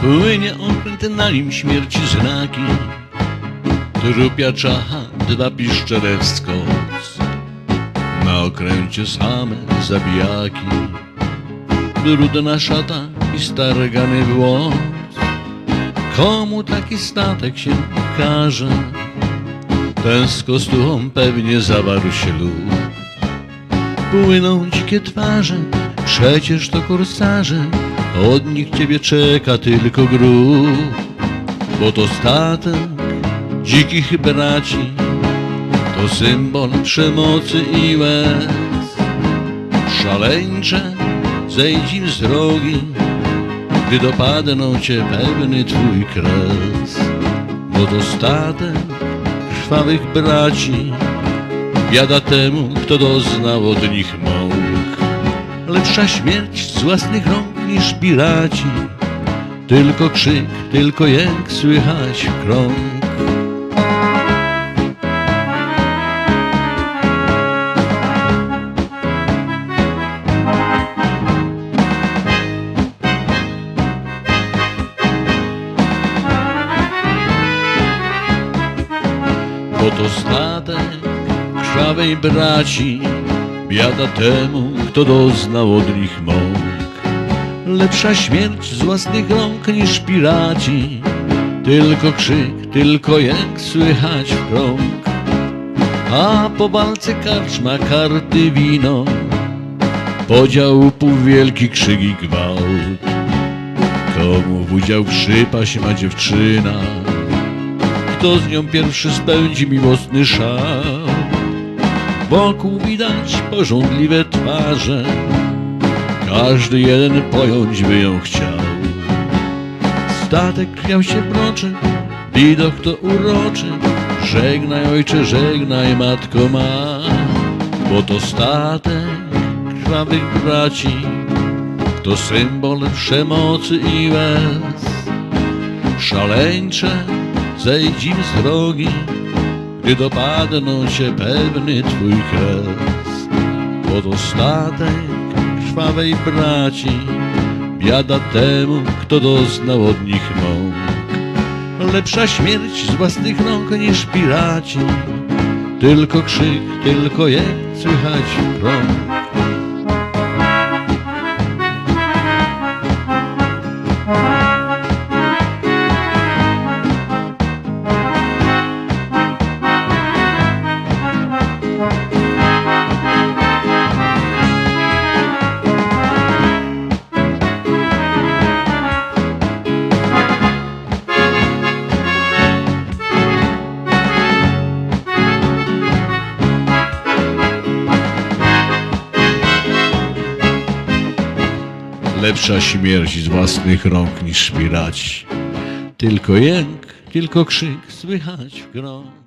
Płynie okręt na nim śmierci znaki Trupia czacha, dwa piszczele wskos Na okręcie same zabijaki. Brudna szata i stargany włos Komu taki statek się ukaże Ten z kostuchą pewnie zawarł się lód Płyną dzikie twarze, przecież to korsarze Od nich ciebie czeka tylko grób Bo to statek dzikich braci To symbol przemocy i łez. Szaleńcze, zejdź z drogi Gdy dopadną cię pewny twój kres. Bo to statek krwawych braci Biada temu, kto doznał od nich mąk Lepsza śmierć z własnych rąk niż piraci. Tylko krzyk, tylko jęk słychać w krąg. Bo to statek krwawej braci Biada temu, kto doznał od nich mąk. Lepsza śmierć z własnych rąk niż piraci Tylko krzyk, tylko jęk słychać w krąg. A po walce karczma, karty, wino Podział półwielki krzyk i gwałt. Komu w udział przypaść ma dziewczyna kto z nią pierwszy spełdzi miłosny szał. Wokół widać pożądliwe twarze, każdy jeden pojąć by ją chciał. Statek krwią się proczy, widok to uroczy, żegnaj ojcze, żegnaj matko ma, bo to statek krwawych braci, to symbol przemocy i łez. Szaleńcze, zejdź im z drogi, gdy dopadną cię pewny twój kres. Bo to statek krwawej braci, biada temu, kto doznał od nich mąk. Lepsza śmierć z własnych rąk niż piraci, tylko krzyk, tylko jęk słychać w krąg. Lepsza śmierć z własnych rąk niż piraci. Tylko jęk, tylko krzyk słychać w grą.